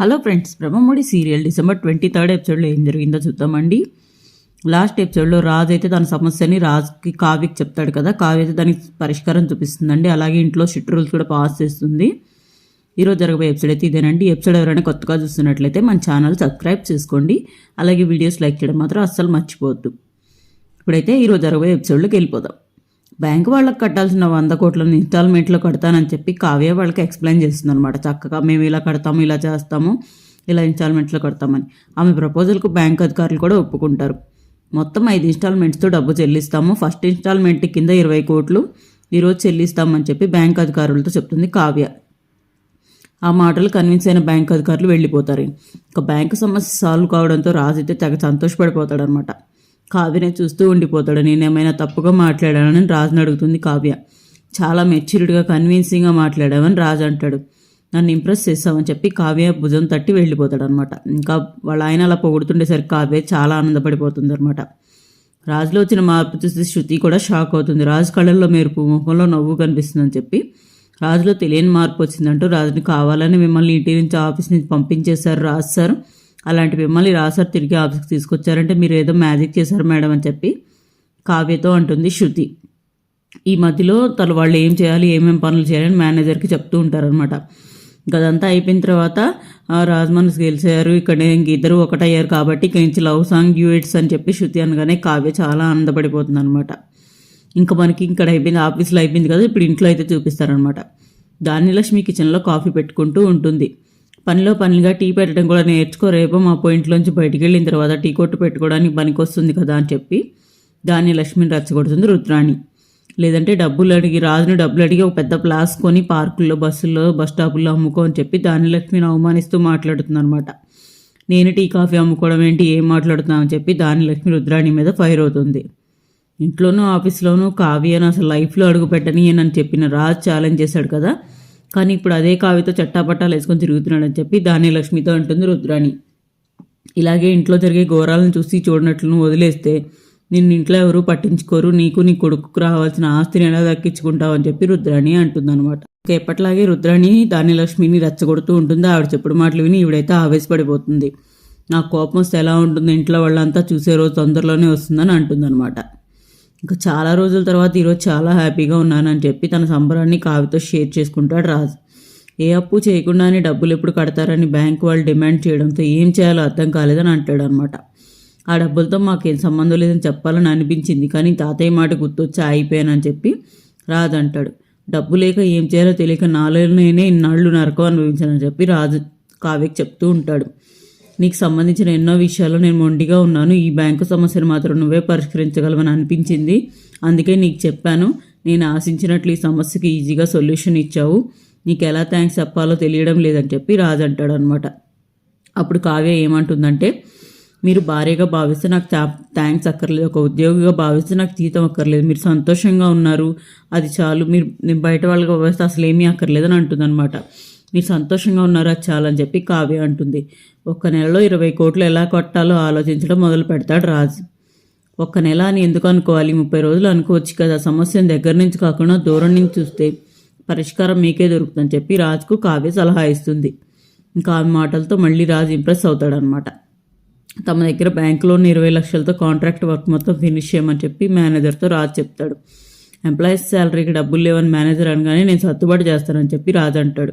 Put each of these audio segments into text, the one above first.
Hello friends Brahmamudi serial December twenty third ఎపిసోడ్లో ఏం జరిగిందో చూద్దామండి. లాస్ట్ ఎపిసోడ్లో రాజు అయితే తన సమస్యని రాజుకి కావ్యకి చెప్తాడు కదా కావ్య అయితే దానికి పరిష్కారం చూపిస్తుందండి. అలాగే ఇంట్లో షిట్ రూల్స్ కూడా పాస్ చేస్తుంది. ఈరోజు జరగబోయే ఎపిసోడ్ అయితే ఇదేనండి. ఎపిసోడ్ ఎవరైనా కొత్తగా చూస్తున్నట్లయితే మన ఛానల్ సబ్స్క్రైబ్ చేసుకోండి. అలాగే వీడియోస్ లైక్ చేయడం మాత్రం అస్సలు మర్చిపోవద్దు. ఇప్పుడైతే ఈరోజు జరగబోయే ఎపిసోడ్లోకి వెళ్ళిపోదాం. బ్యాంకు వాళ్ళకి కట్టాల్సిన వంద కోట్లను ఇన్స్టాల్మెంట్లో కడతానని చెప్పి కావ్య వాళ్ళకి ఎక్స్ప్లెయిన్ చేస్తుంది అనమాట చక్కగా మేము ఇలా కడతాము ఇలా చేస్తాము ఇలా ఇన్స్టాల్మెంట్లో కడతామని. ఆమె ప్రపోజల్కు బ్యాంక్ అధికారులు కూడా ఒప్పుకుంటారు. మొత్తం ఐదు ఇన్స్టాల్మెంట్స్తో డబ్బు చెల్లిస్తాము. ఫస్ట్ ఇన్స్టాల్మెంట్ కింద ఇరవై కోట్లు ఈరోజు చెల్లిస్తామని చెప్పి బ్యాంక్ అధికారులతో చెప్తుంది కావ్య. ఆ మాటలు కన్విన్స్ అయిన బ్యాంక్ అధికారులు వెళ్ళిపోతారు. ఇంకా బ్యాంకు సమస్య సాల్వ్ కావడంతో రాజు అయితే తెగ సంతోషపడిపోతాడనమాట కావ్యనే చూస్తూ ఉండిపోతాడు. నేనేమైనా తప్పుగా మాట్లాడానని రాజుని అడుగుతుంది కావ్య. చాలా మెచ్యూరిడ్గా కన్విన్సింగ్గా మాట్లాడావని రాజు అంటాడు. నన్ను ఇంప్రెస్ చేస్తామని చెప్పి కావ్య భుజం తట్టి వెళ్ళిపోతాడు అనమాట ఇంకా వాళ్ళ ఆయన అలా పొగుడుతుండేసరికి కావ్య చాలా ఆనందపడిపోతుంది అనమాట రాజులో వచ్చిన మార్పు చూసి శృతి కూడా షాక్ అవుతుంది. రాజు కళ్ళల్లో మెరుపు ముఖంలో నవ్వు కనిపిస్తుందని చెప్పి రాజులో తెలియని మార్పు వచ్చిందంటూ రాజుని కావాలని మిమ్మల్ని ఇంటి నుంచి ఆఫీస్ నుంచి పంపించేశారు రాజు సార్. అలాంటి మిమ్మల్ని రాసారు తిరిగి ఆఫీస్కి తీసుకొచ్చారంటే మీరు ఏదో మ్యాజిక్ చేశారు మేడం అని చెప్పి కావ్యతో అంటుంది శృతి. ఈ మధ్యలో తను వాళ్ళు ఏం చేయాలి ఏమేం పనులు చేయాలని మేనేజర్కి చెప్తూ ఉంటారనమాట అదంతా అయిపోయిన తర్వాత రాజమనస్ గెలిచారు ఇక్కడ ఇంక ఇద్దరు ఒకటయ్యారు కాబట్టి ఇక్కడి నుంచి లవ్ సాంగ్ డ్యూయిట్స్ అని చెప్పి శృతి అనగానే కావ్య చాలా ఆనందపడిపోతుంది అనమాట ఇంకా మనకి ఇక్కడ అయిపోయింది ఆఫీస్లో అయిపోయింది కదా ఇప్పుడు ఇంట్లో అయితే చూపిస్తారనమాట దాని లక్ష్మి కిచెన్లో కాఫీ పెట్టుకుంటూ ఉంటుంది. పనిలో పనిగా టీ పెట్టడం కూడా నేర్చుకో రేపు మా పాయింట్లోంచి బయటికి వెళ్ళిన తర్వాత టీ కొట్టు పెట్టుకోవడానికి పనికి వస్తుంది కదా అని చెప్పి దాన్ని లక్ష్మిని రచ్చగొడుతుంది రుద్రాణి. లేదంటే డబ్బులు అడిగి రాజును డబ్బులు అడిగి ఒక పెద్ద ప్లాస్ కొని పార్కుల్లో బస్సుల్లో బస్ స్టాపుల్లో అమ్ముకో అని చెప్పి దాని లక్ష్మిని అవమానిస్తూ మాట్లాడుతుంది అనమాట నేను టీ కాఫీ అమ్ముకోవడం ఏంటి ఏం మాట్లాడుతున్నామని అని చెప్పి దాని లక్ష్మి రుద్రాణి మీద ఫైర్ అవుతుంది. ఇంట్లోనూ ఆఫీస్లోనూ కావ్యను అసలు లైఫ్లో అడుగు పెట్టని అని చెప్పిన రాజ్ ఛాలెంజ్ చేశాడు కదా కానీ ఇప్పుడు అదే కావితో చట్టాపట్టాలు వేసుకొని తిరుగుతున్నాడని చెప్పి దాని లక్ష్మితో అంటుంది రుద్రాణి. ఇలాగే ఇంట్లో జరిగే ఘోరాలను చూసి చూడనట్లను వదిలేస్తే నిన్ను ఇంట్లో ఎవరు పట్టించుకోరు నీకు నీ కొడుకుకు రావాల్సిన ఆస్తిని ఎలా దక్కించుకుంటావు అని చెప్పి రుద్రాణి అంటుందన్నమాట. ఎప్పట్లాగే రుద్రాణి ధాన్యలక్ష్మిని రెచ్చగొడుతూ ఉంటుంది. ఆవిడ చెప్పుడు మాటలు విని ఈవిడైతే ఆవేశపడిపోతుంది. నా కోపం వస్తే ఎలా ఉంటుంది? ఇంట్లో వాళ్ళంతా చూసే రోజు తొందరలోనే వస్తుందని అంటుందన్నమాట. ఇంకా చాలా రోజుల తర్వాత ఈరోజు చాలా హ్యాపీగా ఉన్నానని చెప్పి తన సంబరాన్ని కావితో షేర్ చేసుకుంటాడు రాజు. ఏ అప్పు చేయకుండానే డబ్బులు ఎప్పుడు కడతారని బ్యాంక్ వాళ్ళు డిమాండ్ చేయడంతో ఏం చేయాలో అర్థం కాలేదని అంటాడు అనమాట ఆ డబ్బులతో మాకేం సంబంధం లేదని చెప్పాలని అనిపించింది కానీ తాతయ్య మాట గుర్తొచ్చి అయిపోయానని చెప్పి రాజు అంటాడు. డబ్బు లేక ఏం చేయాలో తెలియక నాలుగు నేనే ఇన్నాళ్ళు నరకం అనుభవించానని చెప్పి రాజు కావ్యకి చెప్తూ ఉంటాడు. నీకు సంబంధించిన ఎన్నో విషయాల్లో నేను మొండిగా ఉన్నాను. ఈ బ్యాంకు సమస్యను మాత్రం నువ్వే పరిష్కరించగలవని అనిపించింది. అందుకే నీకు చెప్పాను. నేను ఆశించినట్లు ఈ సమస్యకి ఈజీగా సొల్యూషన్ ఇచ్చావు. నీకు ఎలా థ్యాంక్స్ చెప్పాలో తెలియడం లేదని చెప్పి రాజు అంటాడు అనమాట అప్పుడు కావ్య ఏమంటుందంటే మీరు భార్యగా భావిస్తే నాకు థ్యాంక్స్ అక్కర్లేదు. ఒక ఉద్యోగిగా భావిస్తే నాకు జీతం అక్కర్లేదు. మీరు సంతోషంగా ఉన్నారు. అది చాలు. మీరు బయట వాళ్ళగా భావిస్తే అసలు ఏమీ అక్కర్లేదు అని అంటుందన్నమాట మీరు సంతోషంగా ఉన్నారా? చాలని చెప్పి కావ్య అంటుంది. ఒక్క నెలలో ఇరవై కోట్లు ఎలా కొట్టాలో ఆలోచించడం మొదలు పెడతాడు రాజు. ఒక్క నెల అని ఎందుకు అనుకోవాలి? ముప్పై రోజులు అనుకోవచ్చు కదా. సమస్యను దగ్గర నుంచి కాకుండా దూరం నుంచి చూస్తే పరిష్కారం మీకే దొరుకుతుందని చెప్పి రాజుకు కావ్య సలహా ఇస్తుంది. ఇంకా ఆమె మాటలతో మళ్ళీ రాజు ఇంప్రెస్ అవుతాడనమాట తమ దగ్గర బ్యాంకులోని ఇరవై లక్షలతో కాంట్రాక్ట్ వర్క్ మొత్తం ఫినిష్ చేయమని చెప్పి మేనేజర్తో రాజు చెప్తాడు. ఎంప్లాయీస్ శాలరీకి డబ్బులు లేవని మేనేజర్ అనగానే నేను సర్దుబాటు చేస్తానని చెప్పి రాజు అంటాడు.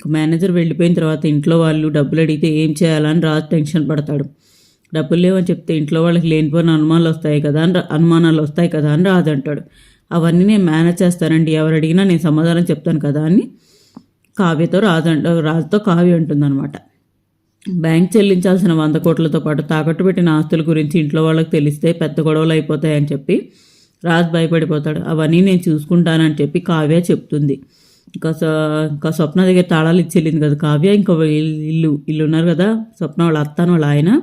మేనేజర్ వెళ్ళిపోయిన తర్వాత ఇంట్లో వాళ్ళు డబ్బులు అడిగితే ఏం చేయాలని రాజు టెన్షన్ పడతాడు. డబ్బులు లేవని చెప్తే ఇంట్లో వాళ్ళకి లేనిపోయిన అనుమానాలు వస్తాయి కదా అని అనుమానాలు వస్తాయి కదా అని రాజు అంటాడు. అవన్నీ నేను మేనేజ్ చేస్తానండి. ఎవరు అడిగినా నేను సమాధానం చెప్తాను కదా అని కావ్యతో రాజు అంట రాజుతో కావ్య ఉంటుందన్నమాట బ్యాంక్ చెల్లించాల్సిన వంద కోట్లతో పాటు తాకట్టు పెట్టిన ఆస్తుల గురించి ఇంట్లో వాళ్ళకి తెలిస్తే పెద్ద గొడవలు అయిపోతాయని చెప్పి రాజు భయపడిపోతాడు. అవన్నీ నేను చూసుకుంటానని చెప్పి కావ్య చెప్తుంది. ఇంకా ఇంకా స్వప్న దగ్గర తాళాలు ఇచ్చేళ్ళింది కదా కావ్య ఇంకా ఇల్లు ఇల్లు ఉన్నారు కదా స్వప్న వాళ్ళ అత్తాను వాళ్ళ ఆయన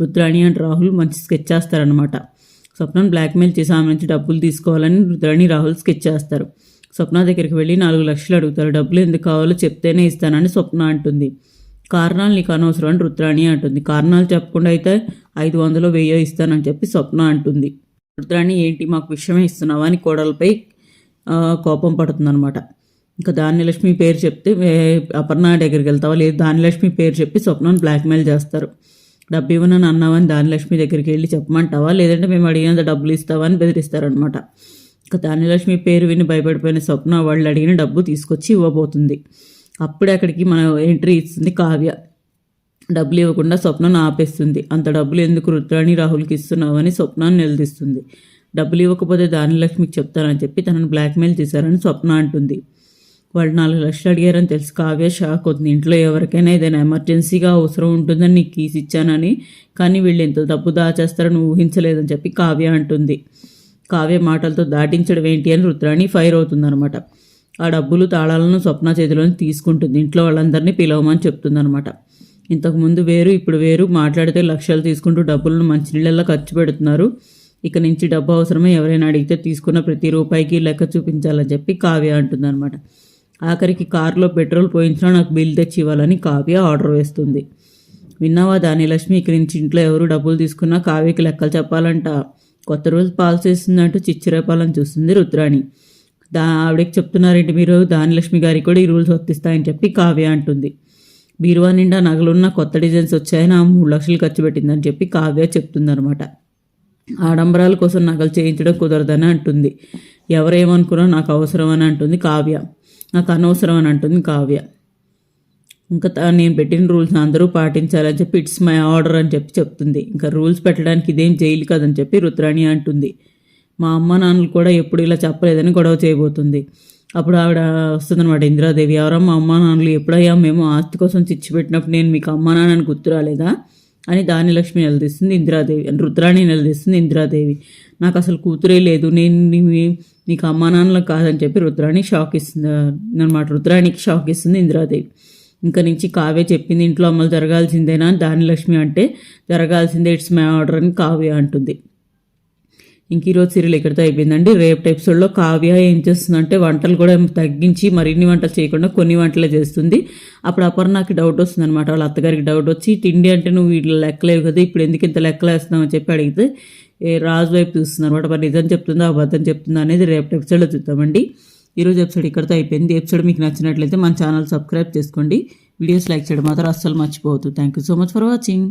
రుద్రాణి అండ్ రాహుల్ మంచి స్కెచ్ చేస్తారనమాట స్వప్నను బ్లాక్మెయిల్ చేసి ఆమె నుంచి డబ్బులు తీసుకోవాలని రుద్రాణి రాహుల్ స్కెచ్ చేస్తారు. స్వప్న దగ్గరికి వెళ్ళి నాలుగు లక్షలు అడుగుతారు. డబ్బులు ఎందుకు కావాలో చెప్తేనే ఇస్తానని స్వప్న అంటుంది. కారణాలు నీకు అనవసరం అని రుద్రాణి అంటుంది. కారణాలు చెప్పకుండా అయితే ఐదు వందలు వెయ్యో ఇస్తానని చెప్పి స్వప్న అంటుంది. రుద్రాణి ఏంటి మాకు విషయమే ఇస్తున్నావా? అని కోడలపై కోపం పడుతుందన్నమాట. ఇంకా ధాన్యలక్ష్మి పేరు చెప్తే అపర్ణ దగ్గరికి వెళ్తావా? లేదు ధాన్యలక్ష్మి పేరు చెప్పి స్వప్నం బ్లాక్మెయిల్ చేస్తారు. డబ్బు ఇవ్వనని అన్నావని ధాన్యలక్ష్మి దగ్గరికి వెళ్ళి చెప్పమంటావా? లేదంటే మేము అడిగినంత డబ్బులు ఇస్తావా అని బెదిరిస్తారనమాట ఇంకా ధాన్యలక్ష్మి పేరు విని భయపడిపోయిన స్వప్న వాళ్ళు అడిగిన డబ్బు తీసుకొచ్చి ఇవ్వబోతుంది. అప్పుడే అక్కడికి మన ఎంట్రీ ఇస్తుంది కావ్య. డబ్బులు ఇవ్వకుండా స్వప్నను ఆపేస్తుంది. అంత డబ్బులు ఎందుకు రుద్రాణి రాహుల్కి ఇస్తున్నావని స్వప్నాన్ని నిలదీస్తుంది. డబ్బులు ఇవ్వకపోతే ధాన్యలక్ష్మికి చెప్తానని చెప్పి తనను బ్లాక్మెయిల్ చేశారని స్వప్న అంటుంది. వాళ్ళు నాలుగు లక్షలు అడిగారని తెలుసు. కావ్య షాక్ అవుతుంది ఇంట్లో ఎవరికైనా ఏదైనా ఎమర్జెన్సీగా అవసరం ఉంటుందని నీకు కీస్ ఇచ్చానని. కానీ వీళ్ళు ఎంత డబ్బు దాచేస్తారని ఊహించలేదని చెప్పి కావ్య అంటుంది. కావ్య మాటలతో దాటించడం ఏంటి అని రుద్రాణి ఫైర్ అవుతుందనమాట ఆ డబ్బులు తాళాలను స్వప్న చేతిలోని తీసుకుంటుంది. ఇంట్లో వాళ్ళందరినీ పిలవమని చెప్తుందనమాట ఇంతకుముందు వేరు ఇప్పుడు వేరు. మాట్లాడితే లక్షలు తీసుకుంటూ డబ్బులను మంచినీళ్ళల్లో ఖర్చు పెడుతున్నారు. ఇక నుంచి డబ్బు అవసరమే ఎవరైనా అడిగితే తీసుకున్న ప్రతి రూపాయికి లెక్క చూపించాలని చెప్పి కావ్య అంటుందన్నమాట. ఆఖరికి కారులో పెట్రోల్ పోయించినా నాకు బిల్ తెచ్చి ఇవ్వాలని కావ్య ఆర్డర్ వేస్తుంది. విన్నావా దాని లక్ష్మి? ఇక్కడి నుంచి ఇంట్లో ఎవరు డబ్బులు తీసుకున్నా కావ్యకి లెక్కలు చెప్పాలంట. కొత్త రోజు పాలసీ ఇస్తుందంటూ చిచ్చిరేపాలని చూస్తుంది రుద్రాణి. దా ఆవిడకి చెప్తున్నారేంటి మీరు? దానిలక్ష్మి గారికి కూడా ఈ రూల్స్ వర్తిస్తాయని చెప్పి కావ్య అంటుంది. బీరువా నిండా నగలున్న కొత్త డిజైన్స్ వచ్చాయని ఆ మూడు లక్షలు ఖర్చు పెట్టిందని చెప్పి కావ్య చెప్తుందనమాట ఆడంబరాల కోసం నగలు చేయించడం కుదరదని అంటుంది. ఎవరేమనుకున్నా నాకు అవసరం అని అంటుంది కావ్య. నాకు అనవసరం అని అంటుంది కావ్య. ఇంకా నేను పెట్టిన రూల్స్ అందరూ పాటించాలని చెప్పి ఇట్స్ మై ఆర్డర్ అని చెప్పి చెప్తుంది. ఇంకా రూల్స్ పెట్టడానికి ఇదేం జైలు కదని చెప్పి రుద్రాణి అంటుంది. మా అమ్మ నాన్నలు కూడా ఎప్పుడు ఇలా చెప్పలేదని గొడవ చేయబోతుంది. అప్పుడు ఆవిడ వస్తుందన్నమాట ఇందిరాదేవి ఎవరమ్మా మా అమ్మ నాన్నలు? ఎప్పుడయ్యా మేము ఆస్తి కోసం చిచ్చి పెట్టినప్పుడు నేను మీకు అమ్మ నాన్నని గుర్తురాలేదా అని దానిలక్ష్మి నిలదీస్తుంది ఇందిరాదేవి అని రుద్రాణి నిలదీస్తుంది ఇందిరాదేవి. నాకు అసలు కూతురే లేదు నేను నీకు అమ్మా నాన్నలకు కాదని చెప్పి రుద్రాణి షాక్ ఇస్తుంది అనమాట రుద్రాణికి షాక్ ఇస్తుంది ఇందిరాదేవి. ఇంకా నుంచి కావ్య చెప్పింది ఇంట్లో అమలు జరగాల్సిందేనా అని దానిలక్ష్మి అంటే జరగాల్సిందే ఇట్స్ మై ఆర్డర్ అని కావ్య అంటుంది. ఇంక ఈరోజు సీరియల్ ఇక్కడితో అయిపోయిందండి? రేపటి ఎపిసోడ్లో కావ్య ఏం చేస్తుందంటే వంటలు కూడా తగ్గించి మరిన్ని వంటలు చేయకుండా కొన్ని వంటలే చేస్తుంది. అప్పుడు అపర్ణకి డౌట్ వస్తుంది అనమాట వాళ్ళ అత్తగారికి డౌట్ వచ్చి తిండి అంటే నువ్వు వీళ్ళు లెక్కలేవు కదా ఇప్పుడు ఎందుకు ఇంత లెక్కలు వేస్తున్నావు? అని చెప్పి అడిగితే ఏ రాజు వైపు చూస్తుంది అనమాట మరి నిజం చెప్తుందా అబద్ధం చెప్తుందా అనేది రేపటి ఎపిసోడ్లో చూద్దామండి. ఈరోజు ఎపిసోడ్ ఇక్కడితో అయిపోయింది. ఎపిసోడ్ మీకు నచ్చినట్లయితే మన ఛానల్ సబ్స్క్రైబ్ చేసుకోండి. వీడియోస్ లైక్ చేయడం మాత్రం అస్సలు మర్చిపోవద్దు. Thank you so much for watching.